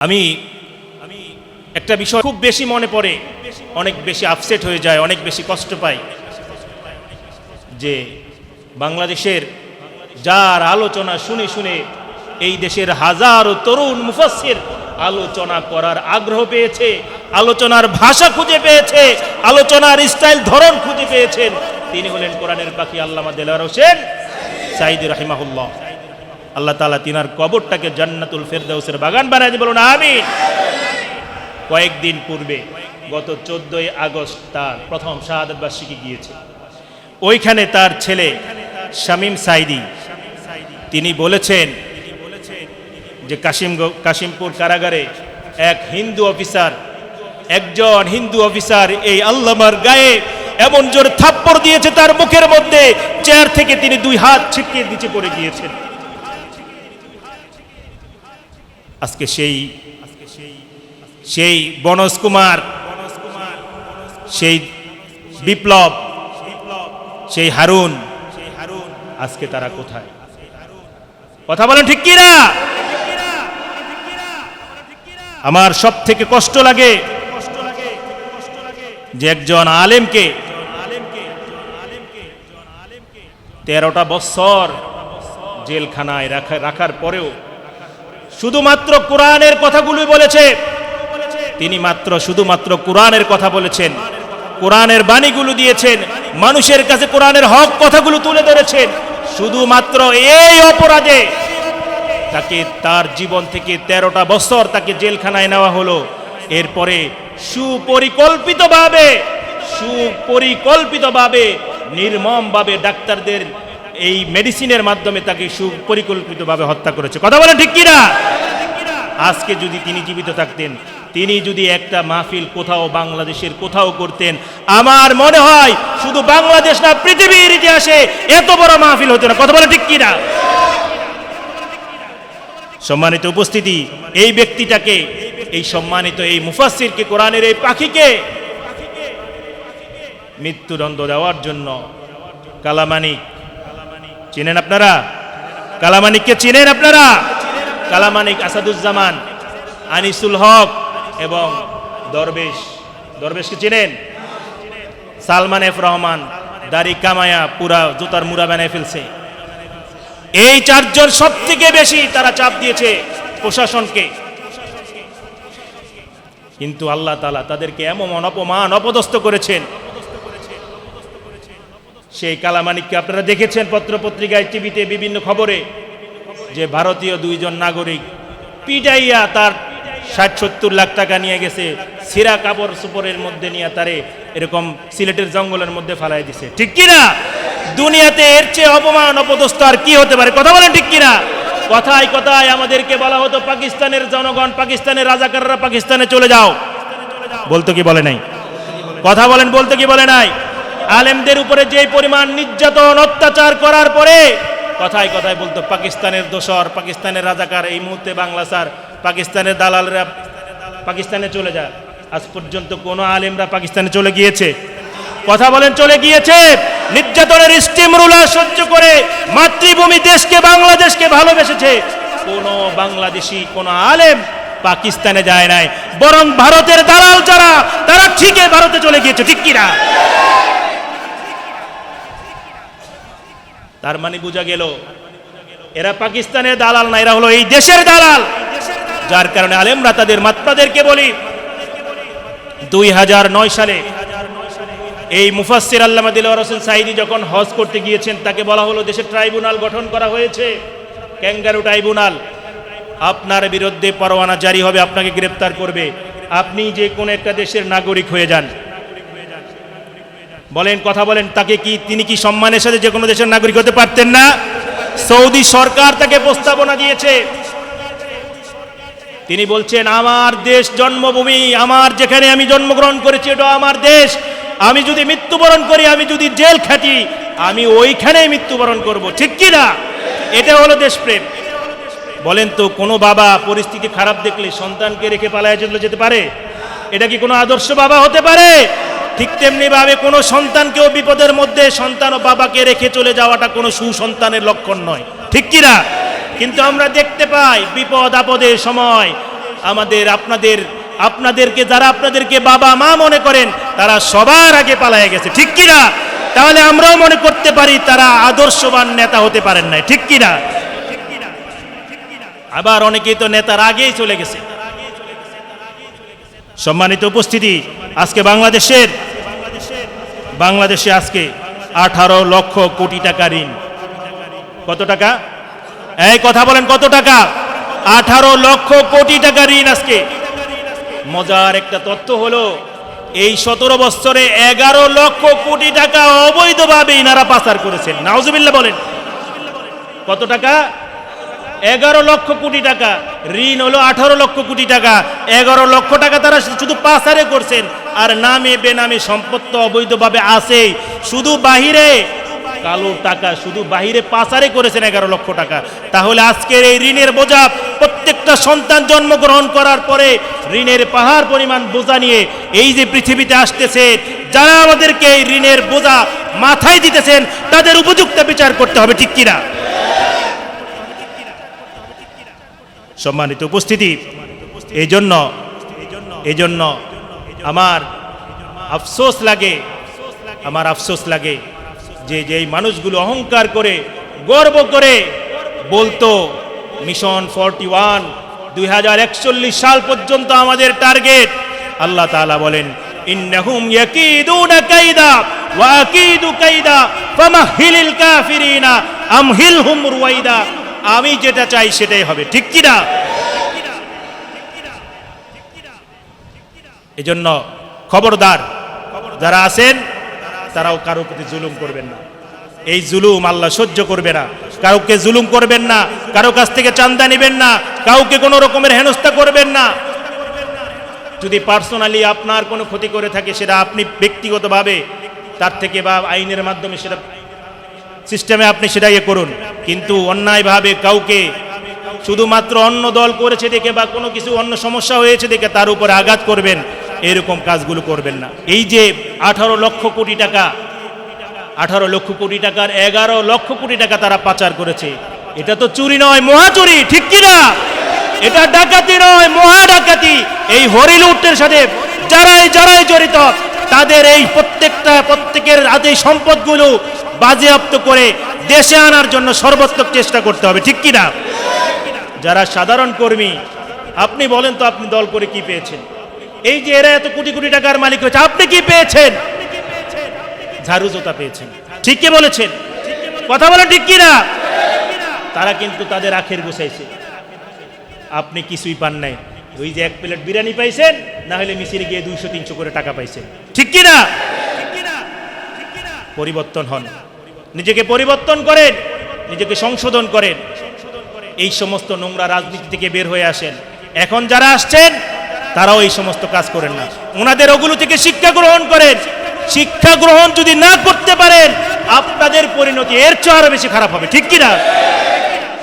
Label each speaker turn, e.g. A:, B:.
A: আমি আমি একটা বিষয় খুব বেশি মনে পড়ে, অনেক বেশি আপসেট হয়ে যায়, অনেক বেশি কষ্ট পাই, যে বাংলাদেশের যার আলোচনা শুনে শুনে এই দেশের হাজারো তরুণ মুফাসসির আলোচনা করার আগ্রহ পেয়েছে, আলোচনার ভাষা খুঁজে পেয়েছে, আলোচনার স্টাইল ধরন খুঁজে পেয়েছেন। তিনি হলেন কোরআনের পাখি আল্লামা দেলার হোসেন সাইদ রাহিমাহুল্লাহ। আল্লাহ তালা তিনার কবরটাকে জান্নাতুল ফেরদাউসের বাগান বানায় বলুন আমি কয়েকদিন পূর্বে, গত চোদ্দই আগস্ট তার প্রথম শাহাদত বার্ষিকী গিয়েছে। ওইখানে তার ছেলে শামীম সাইদি তিনি বলেছেন যে কাশিম কাশিমপুর কারাগারে এক হিন্দু অফিসার, একজন হিন্দু অফিসার এই আল্লামার গায়ে এমন জোর থাপ্পড় দিয়েছে তার মুখের মধ্যে, চেয়ার থেকে তিনি দুই হাত ছিটকে নিচে পড়ে গিয়েছেন। আজকে সেই সেই বনজ কুমার, সেই বিপ্লব, সেই হারুন, আজকে তারা কোথায়? কথা বলেন ঠিক কিনা আমার সব থেকে কষ্ট লাগে যে একজন আলেমকে তেরোটা বছর জেলখানায় রাখা রাখার পরেও শুধুমাত্র কোরআনের কথাগুলোই বলেছে। তিনি মাত্র শুধুমাত্র কোরআনের কথা বলেছেন। কোরআনের বাণীগুলো দিয়েছেন। মানুষের কাছে কোরআনের হক কথাগুলো তুলে ধরেছেন। শুধুমাত্র এই অপরাধে তাকে তার জীবন থেকে তেরোটা বছর তাকে জেলখানায় নেওয়া হলো। এরপরে সুপরিকল্পিতভাবে সুপরিকল্পিতভাবে, নির্মমভাবে ডাক্তারদের এই মেডিসিনের মাধ্যমে তাকে সুপরিকল্পিতভাবে হত্যা করেছে। কথা বলেন ঠিক কিনা? আজকে যদি তিনি জীবিত থাকতেন, তিনি যদি একটা মাহফিল কোথাও বাংলাদেশের কোথাও করতেন, আমার মনে হয় শুধু বাংলাদেশ না, পৃথিবীর ইতিহাসে এত বড় মাহফিল হতো না। কথা বলে ঠিক কিনা? সম্মানিত উপস্থিতি, এই ব্যক্তিটাকে, এই সম্মানিত এই মুফাসিরকে কোরআনের এই পাখিকে মৃত্যুদণ্ড দেওয়ার জন্য কালামানিক চিনেন আপনারা? কালামানিককে চিনেন আপনারা? কালামানিক আসাদুজ্জামান, আনিসুল হক এবং দরবেশ। দরবেশকে চিনেন? সালমান এফ রহমান, দাড়ি কামায়া, পুরা জুতার মুড়া বানায় ফেলছে। এই চারজন সব থেকে বেশি তারা চাপ দিয়েছে প্রশাসনকে। কিন্তু আল্লাহ তালা তাদেরকে এমন অপমান অপদস্থ করেছেন। সেই কালামানিককে আপনারা দেখেছেন পত্রপত্রিকায়, টিভিতে বিভিন্ন খবরে, যে ভারতীয় দুইজন নাগরিক পিটাইয়া তার ষাট সত্তর লাখ টাকা নিয়ে গেছে, সিরা কাপড় সুপরের মধ্যে নিয়ে তারে এরকম সিলেটের জঙ্গলের মধ্যে ফালাই দিছে। ঠিক কিনা? দুনিয়াতে এর চেয়ে অপমান অপদস্থ আর কি হতে পারে? কথা বলেন ঠিক কিনা? কথায় কথায় আমাদেরকে বলা হতো, পাকিস্তানের জনগণ, পাকিস্তানের রাজাকাররা পাকিস্তানে চলে যাও। বলতো কি বলে নাই? কথা বলেন, বলতে কি বলে নাই? আলেমদের উপরে যে পরিমাণ নির্যাতন, অত্যাচার করার পরে কথায় কথায় বলতো, পাকিস্তানের দোসর, পাকিস্তানের রাজাকার, এই মুহূর্তে বাংলা স্যার, পাকিস্তানের দালালরা পাকিস্তানে চলে যায়। আজ পর্যন্ত কোনো আলেমরা পাকিস্তানে চলে গিয়েছে। কথা বলেন, চলে গিয়েছে। নির্যাতনের স্টিম রুলার সহ্য করে মাতৃভূমি দেশকে, বাংলাদেশকে ভালোবেসেছে। কোন বাংলাদেশি, কোন আলেম পাকিস্তানে যায় নাই। বরং ভারতের দালাল যারা, তারা ঠিকই ভারতে চলে গিয়েছে, ঠিক কিনা? তার মানে বোঝা গেল, এরা পাকিস্তানের দালাল না, এরা হলো এই দেশের দালাল। যার কারণে আলেমরা তাদের মাত্রাদেরকে বলি, দুই হাজার নয় সালে এই মুফাসির আল্লামা দিলওয়ার হোসেন সাইদি যখন হজ করতে গিয়েছেন, তাকে বলা হলো দেশের ট্রাইব্যুনাল গঠন করা হয়েছে। ক্যাঙ্গারু ট্রাইব্যুনাল, আপনার বিরুদ্ধে পরোয়ানা জারি হবে, আপনাকে গ্রেপ্তার করবে। আপনি যে কোনো একটা দেশের নাগরিক হয়ে যান। বলেন, কথা বলেন, তাকে কি, তিনি কি সম্মানের সাথে যে কোনো দেশের নাগরিক হতে পারতেন না? সৌদি সরকার তাকে প্রস্তাবনা দিয়েছে। তিনি বলছেন, আমার দেশ জন্মভূমি, আমার যেখানে আমি জন্মগ্রহণ করেছি, এটা আমার দেশ। আমি যদি মৃত্যুবরণ করি, আমি যদি জেল খাটি, আমি ওইখানেই মৃত্যুবরণ করব। ঠিক কি না? এটা হলো দেশপ্রেম। বলেন তো, কোনো বাবা পরিস্থিতি খারাপ দেখলে সন্তানকে রেখে পালায় চলে যেতে পারে? এটা কি কোনো আদর্শ বাবা হতে পারে? ঠিক তেমনি ভাবে কোনো সন্তানকেও বিপদের মধ্যে সন্তান ও বাবাকে রেখে চলে যাওয়াটা কোনো সুসন্তানের লক্ষণ নয়। ঠিক কি না? কিন্তু আমরা দেখতে পাই বিপদ, আপদের সময় আমাদের আপনাদের, আপনাদেরকে যারা আপনাদেরকে বাবা, মা মনে করেন, তারা সবার আগে পালায় গেছে। ঠিক কিনা তাহলে আমরাও মনে করতে পারি তারা আদর্শবান নেতা হতে পারেন নাই। ঠিক কিনা আবার অনেকেই তো নেতার আগেই চলে গেছে। সম্মানিত উপস্থিতি, আজকে বাংলাদেশের বাংলাদেশে আজকে আঠারো লক্ষ কোটি টাকা ঋণ। কত টাকা? এই কথা বলেন, কত টাকা? আঠারো লক্ষ কোটি টাকা ঋণ আজকে। মজার একটা তথ্য হলো, এই সতেরো বছরে এগারো লক্ষ কোটি টাকা অবৈধভাবে ইনারা পাচার করেছেন। নাউজুবিল্লাহ বলেন। কত টাকা? এগারো লক্ষ কোটি টাকা। ঋণ হলো আঠারো লক্ষ কোটি টাকা। এগারো লক্ষ টাকা তারা শুধু পাচারে করছেন। আর নামে বেনামে সম্পদ তো অবৈধভাবে আছেই। শুধু বাহিরে কালো টাকা, শুধু বাহিরে পাচারে করেছেন এগারো লক্ষ টাকা। তাহলে আজকের এই ঋণের বোঝা প্রত্যেকটা সন্তান জন্মগ্রহণ করার পরে ঋণের পাহাড় পরিমাণ বোঝা নিয়ে এই যে পৃথিবীতে আসতেছে, যারা আমাদেরকে এই ঋণের বোঝা মাথায় দিতেছেন, তাদের উপযুক্ত বিচার করতে হবে, ঠিক কিনা? সম্মানিত উপস্থিতি এই জন্য এই জন্য আমার আফসোস লাগে, আমার আফসোস লাগে যে যেই মানুষগুলো অহংকার করে, গর্ব করে বলতো, মিশন ফর্টি ওয়ান দুই সাল পর্যন্ত আমাদের টার্গেট। আল্লাহ তাআলা বলেন রুয়াইদা। আমি যেটা চাই সেটাই হবে, ঠিক কি না? এজন্য খবরদার যারা আছেন, তারাও কারও প্রতি জুলুম করবেন না। এই জুলুম আল্লাহ সহ্য করবে না। কাউকে জুলুম করবেন না, কারও কাছ থেকে চান্দা নেবেন না, কাউকে কোনো রকমের হেনস্থা করবেন না। যদি পার্সোনালি আপনার কোনো ক্ষতি করে থাকে, সেটা আপনি ব্যক্তিগতভাবে তার থেকে বা আইনের মাধ্যমে সেটা সিস্টেমে আপনি সেটা ইয়ে করুন। কিন্তু অন্যায়ভাবে কাউকে শুধুমাত্র অন্য দল করেছে দেখে বা কোনো কিছু অন্য সমস্যা হয়েছে দেখে তার উপর আঘাত করবেন। এরকম কাজগুলো করবেন না। এই যে আঠারো লক্ষ কোটি টাকা, আঠারো লক্ষ কোটি টাকার এগারো লক্ষ কোটি টাকা তারা পাচার করেছে, এটা তো চুরি নয় মহাচুরি ঠিক কিনা এটা ডাকাতি নয়, মহা ডাকাতি। এই হরিলুটের সাথে যারাই যারাই জড়িত, তাদের এই প্রত্যেকটা, প্রত্যেকের হাতে সম্পদগুলো বাজেয়াপ্ত করে দেশে আনার জন্য সর্বাত্মক চেষ্টা করতে হবে, ঠিক কিনা যারা সাধারণ কর্মী, আপনি বলেন তো আপনি দল করে কি পেয়েছেন? এই যে এরা এত কোটি কোটি টাকার মালিক হয়েছে, আপনি কি পেয়েছেন? ঝাড়ু জোতা পেয়েছেন। ঠিকই বলেছেন? কথা বলে ঠিক কি না তারা কিন্তু তাদের আখের গুছাইছে। আপনি কিছুই পান নাই। ওই যে এক প্লেট বিরিয়ানি পাইছেন, না হলে মিছিলে গিয়ে দুইশো, তিনশো করে টাকা পাইছেন। ঠিক কি না পরিবর্তন হন। নিজেকে পরিবর্তন করেন, নিজেকে সংশোধন করেন। এই সমস্ত নোংরা রাজনীতি থেকে বের হয়ে আসেন। এখন যারা আসছেন তারাও এই সমস্ত কাজ করেন না। ওনাদের ওগুলো থেকে শিক্ষা গ্রহণ করেন। শিক্ষা গ্রহণ যদি না করতে পারেন, আপনাদের পরিণতি এর চেয়ে আরও বেশি খারাপ হবে। ঠিক কিনা?